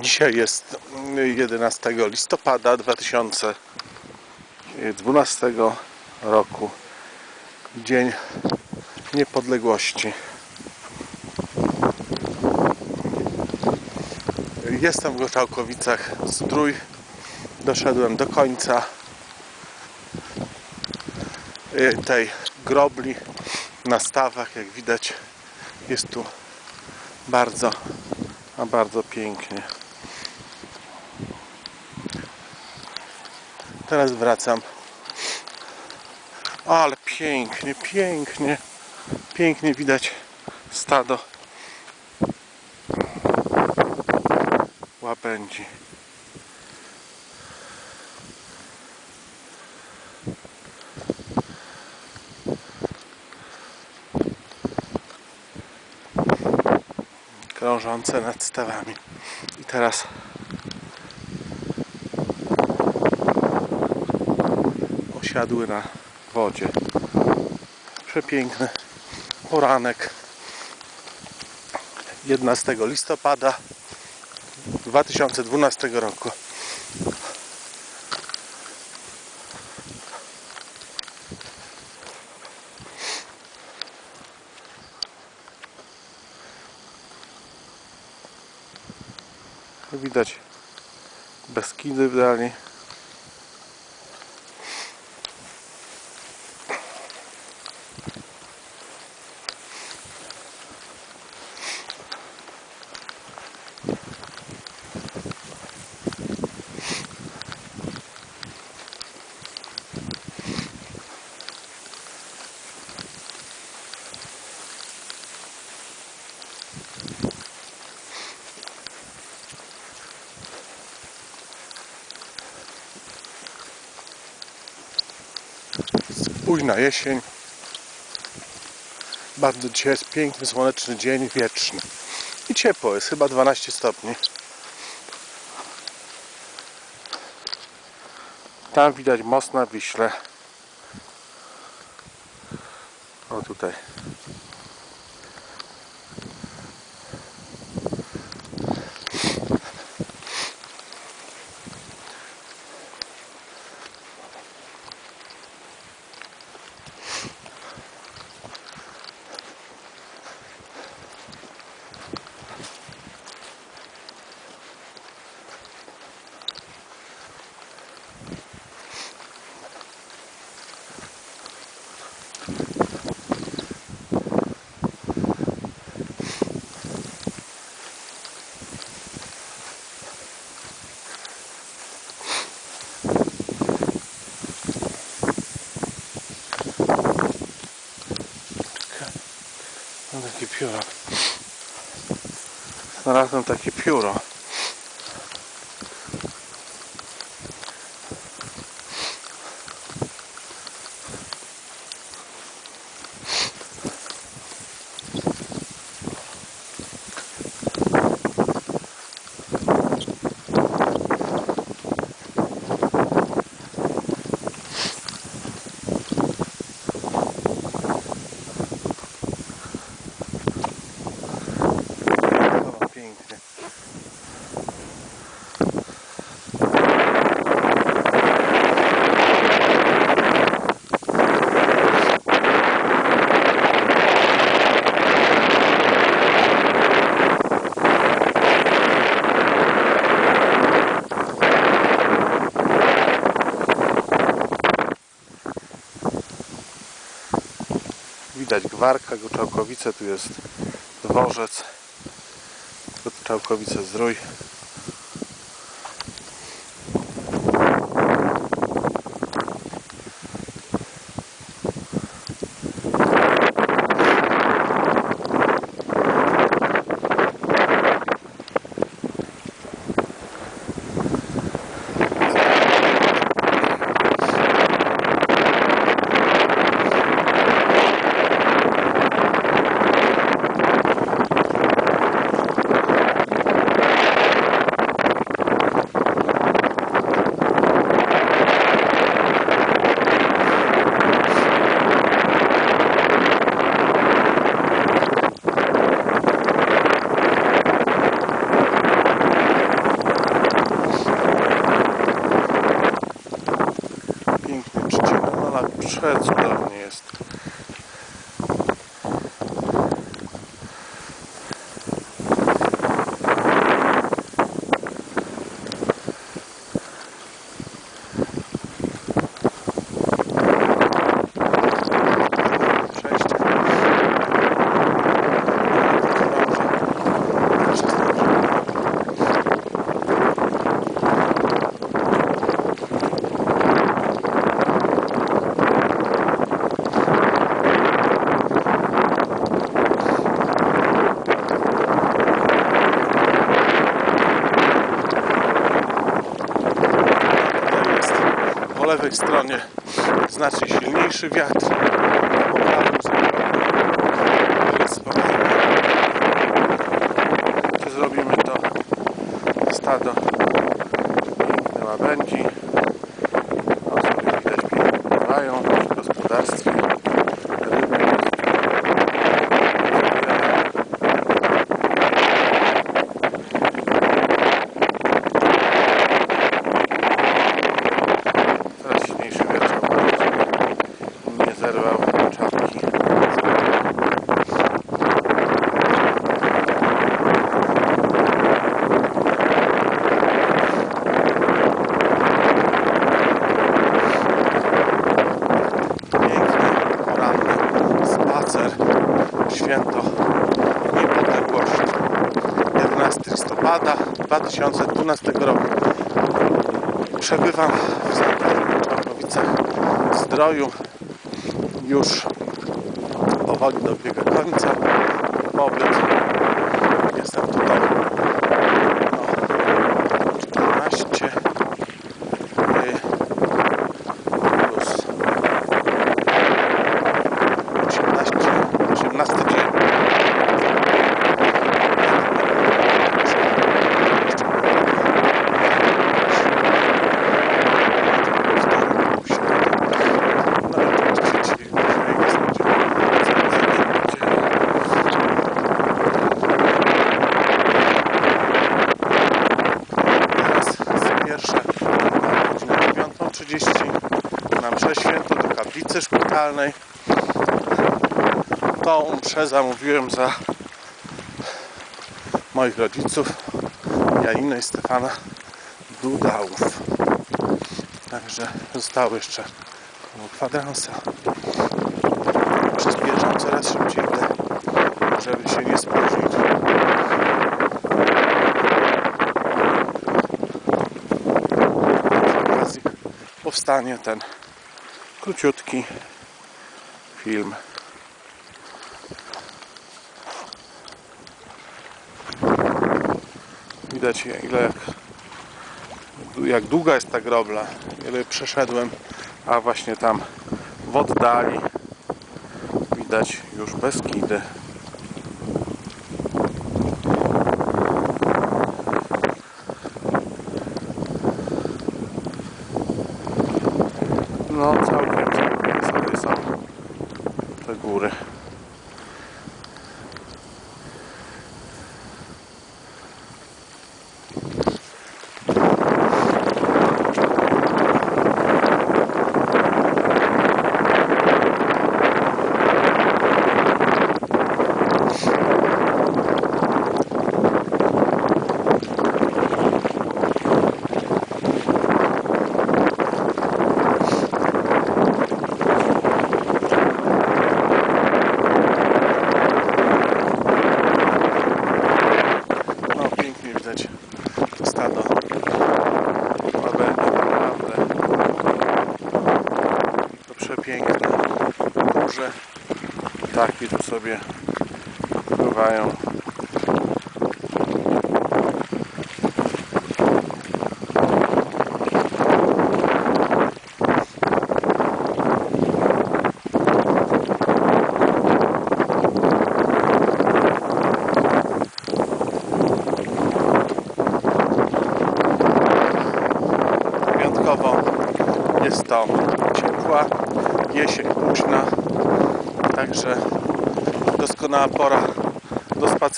Dzisiaj jest 11 listopada 2012 roku. Dzień Niepodległości. Jestem w Goczałkowicach Zdrój. Doszedłem do końca y, tej grobli na stawach. Jak widać jest tu bardzo, a bardzo pięknie. Teraz wracam. Ale pięknie, pięknie, pięknie widać stado łabędzi. krążące nad stawami. I teraz osiadły na wodzie. Przepiękny poranek 11 listopada 2012 roku. Widać Beskidy dalej. Późna jesień. Bardzo dzisiaj jest piękny, słoneczny dzień, wieczny. I ciepło jest, chyba 12 stopni. Tam widać most na Wiśle. O tutaj. Pióro. Znalazłem takie pióro. O, pięknie. Widać gwarka, Goczałkowice, tu jest dworzec. Goczałkowice Zdrój. Schweiz. Lewej stronie znacznie silniejszy wiatr. Po prawej stronie jest zrobimy to stado piękne łabędzi. O sobie widać pięknie pływają przy gospodarstwie. Ryby Coraz silniejszy wiatr nie zerwał czapki. Piękny, poranny spacer, święto niepodległości. 11 listopada 2012 roku. Przebywam w Czarnowicach Zdroju. Już powoli dobiega końca pobyt. Jestem tutaj no, 14 y, plus 18, 18 dzień. Teraz pierwsze na godzinę 9.30 na mszę święto do szpitalnej. Tą mszę zamówiłem za moich rodziców Janiny i Stefana Dudałów. Także zostało jeszcze koło kwadransa. Przyspieszam coraz szybciej, żeby się nie spóźnić. Przy okazji powstanie ten króciutki film. Widać ile jak, jak długa jest ta grobla, ile przeszedłem, a właśnie tam w oddali widać już Beskidy. No całkiem, całkiem sobie są te góry. No pięknie widać to stado. Łabędzi naprawdę. To przepiękne. Duże ptaki tu sobie pływają. Wyjątkowo jest to jesień późna, także doskonała pora do spaceru.